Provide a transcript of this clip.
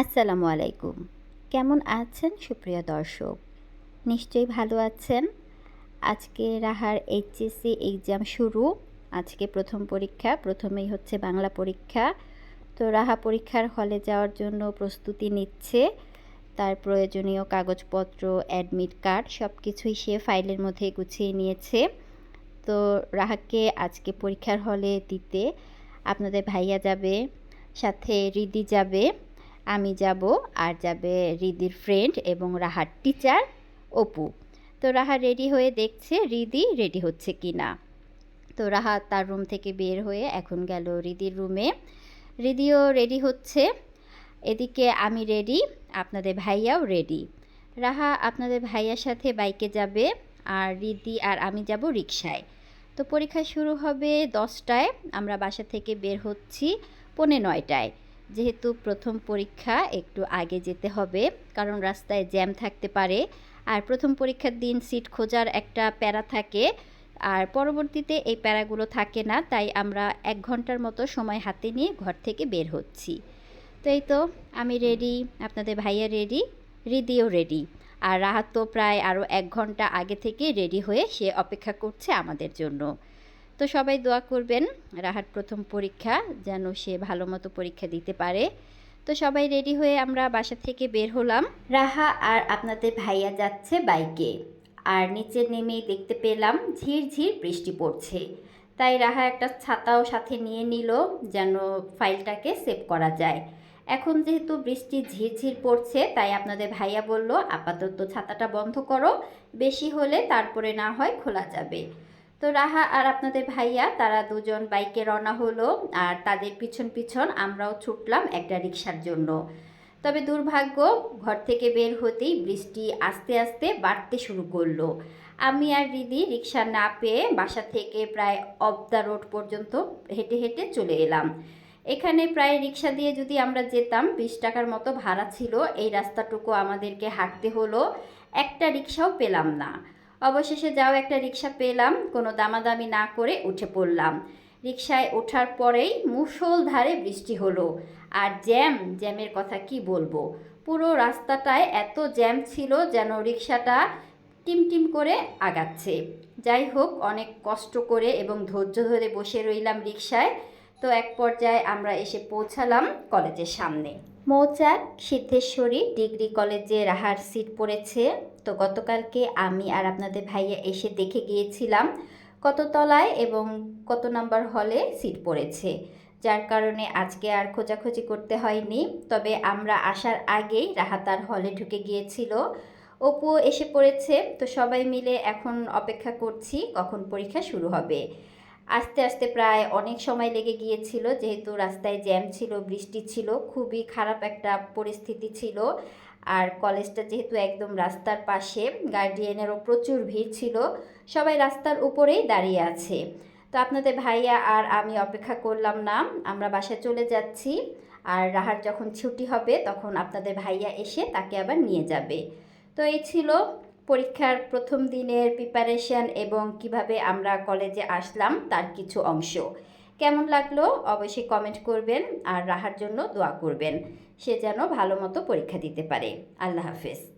আসসালামু আলাইকুম। কেমন আছেন সুপ্রিয় দর্শক? নিশ্চয়ই ভালো আছেন। আজকে রাহার এইচএসসি এক্সাম শুরু। আজকে প্রথম পরীক্ষা, প্রথমেই হচ্ছে বাংলা পরীক্ষা। তো রাহা পরীক্ষার হলে যাওয়ার জন্য প্রস্তুতি নিচ্ছে। তার প্রয়োজনীয় কাগজপত্র অ্যাডমিট কার্ড সব কিছুই সে ফাইলের মধ্যে গুছিয়ে নিয়েছে। তো রাহাকে আজকে পরীক্ষার হলে দিতে আপনাদের ভাইয়া যাবে, সাথে রিদি যাবে। আমি যাব আর যাবে রিদির ফ্রেন্ড এবং রাহার টিচার অপু। তো রাহা রেডি হয়ে দেখছে রিদি রেডি হচ্ছে কি না তো রাহা তার রুম থেকে বের হয়ে এখন গেল রিদির রুমে রিদিও রেডি হচ্ছে। এদিকে আমি রেডি আপনাদের ভাইয়াও রেডি রাহা আপনাদের ভাইয়ার সাথে বাইকে যাবে আর রিদি আর আমি যাব রিক্সায় তো পরীক্ষা শুরু হবে দশটায়, আমরা বাসা থেকে বের হচ্ছি পৌনে নয়টায়। যেহেতু প্রথম পরীক্ষা একটু আগে যেতে হবে, কারণ রাস্তায় জ্যাম থাকতে পারে। আর প্রথম পরীক্ষার দিন সিট খোঁজার একটা প্যারা থাকে, আর পরবর্তীতে এই প্যারাগুলো থাকে না, তাই আমরা এক ঘণ্টার মতো সময় হাতে নিয়ে ঘর থেকে বের হচ্ছি। তো এই তো, আমি রেডি আপনাদের ভাইয়া রেডি রিদিও রেডি আর রাহাত তো প্রায় আরও এক ঘণ্টা আগে থেকে রেডি হয়ে সে অপেক্ষা করছে আমাদের জন্য। তো সবাই দোয়া করবেন, রাহার প্রথম পরীক্ষা যেন সে ভালো মতো পরীক্ষা দিতে পারে। তো সবাই রেডি হয়ে আমরা বাসা থেকে বের হলাম। রাহা আর আপনাদের ভাইয়া যাচ্ছে বাইকে। আর নিচে নেমেই দেখতে পেলাম ঝিরঝির বৃষ্টি পড়ছে। তাই রাহা একটা ছাতাও সাথে নিয়ে নিল যেন ফাইলটাকে সেভ করা যায়। এখন যেহেতু বৃষ্টি ঝিরঝির পড়ছে, তাই আপনাদের ভাইয়া বলল, আপাতত ছাতাটা বন্ধ করো, বেশি হলে তারপরে না হয় খোলা যাবে। তো রাহা আর আপনাদের ভাইয়া, তারা দুজন বাইকে রওনা হলো আর তাদের পিছন পিছন আমরাও ছুটলাম একটা রিক্সার জন্য। তবে দুর্ভাগ্য, ঘর থেকে বের হতেই বৃষ্টি আস্তে আস্তে বাড়তে শুরু করল। আমি আর দিদি রিক্সা না পেয়ে বাসা থেকে প্রায় অফ দ্য রোড পর্যন্ত হেঁটে হেঁটে চলে এলাম। এখানে প্রায় রিক্সা দিয়ে যদি আমরা যেতাম, বিশ টাকার মতো ভাড়া ছিল। এই রাস্তাটুকু আমাদেরকে হাঁটতে হলো। একটা রিক্সাও পেলাম না। অবশেষে যাও, একটা রিক্সা পেলাম। কোনো দামাদামি না করে উঠে পড়লাম। রিক্সায় ওঠার পরেই মুষলধারে বৃষ্টি হলো। আর জ্যাম, জ্যামের কথা কি বলব? পুরো রাস্তাটায় এত জ্যাম ছিল যেন রিক্সাটা টিমটিম করে আগাচ্ছে। যাই হোক, অনেক কষ্ট করে এবং ধৈর্য ধরে বসে রইলাম রিক্সায় তো এক পর্যায়ে আমরা এসে পৌঁছালাম কলেজের সামনে। মৌচাক সিদ্ধেশ্বরী ডিগ্রি কলেজে রাহার সিট পড়েছে। তো গতকালকে আমি আর আপনাদের ভাইয়া এসে দেখে গিয়েছিলাম কত তলায় এবং কত নাম্বার হলে সিট পড়েছে, যার কারণে আজকে আর খোঁজাখুঁজি করতে হয়নি। তবে আমরা আসার আগেই রাহাতার হলে ঢুকে গিয়েছিল। অপু এসে পড়েছে। তো সবাই মিলে এখন অপেক্ষা করছি কখন পরীক্ষা শুরু হবে। আস্তে আস্তে প্রায় অনেক সময় লেগে গিয়েছিল, যেহেতু রাস্তায় জ্যাম ছিল, বৃষ্টি ছিল, খুবই খারাপ একটা পরিস্থিতি ছিল। আর কলেজটা যেহেতু একদম রাস্তার পাশে, গার্ডিয়ানেরও প্রচুর ভিড় ছিল, সবাই রাস্তার উপরেই দাঁড়িয়ে আছে। তো আপনাদের ভাইয়া আর আমি অপেক্ষা করলাম না, আমরা বাসায় চলে যাচ্ছি। আর রাহার যখন ছুটি হবে, তখন আপনাদের ভাইয়া এসে তাকে আবার নিয়ে যাবে। তো এই ছিল পরীক্ষার প্রথম দিনের প্রিপারেশন এবং কীভাবে আমরা কলেজে আসলাম তার কিছু অংশ। কেমন লাগল অবশ্যই কমেন্ট করবেন আর রাহার জন্য দোয়া করবেন। সে যেন ভালো মতো পরীক্ষা দিতে পারে। আল্লাহ হাফেজ।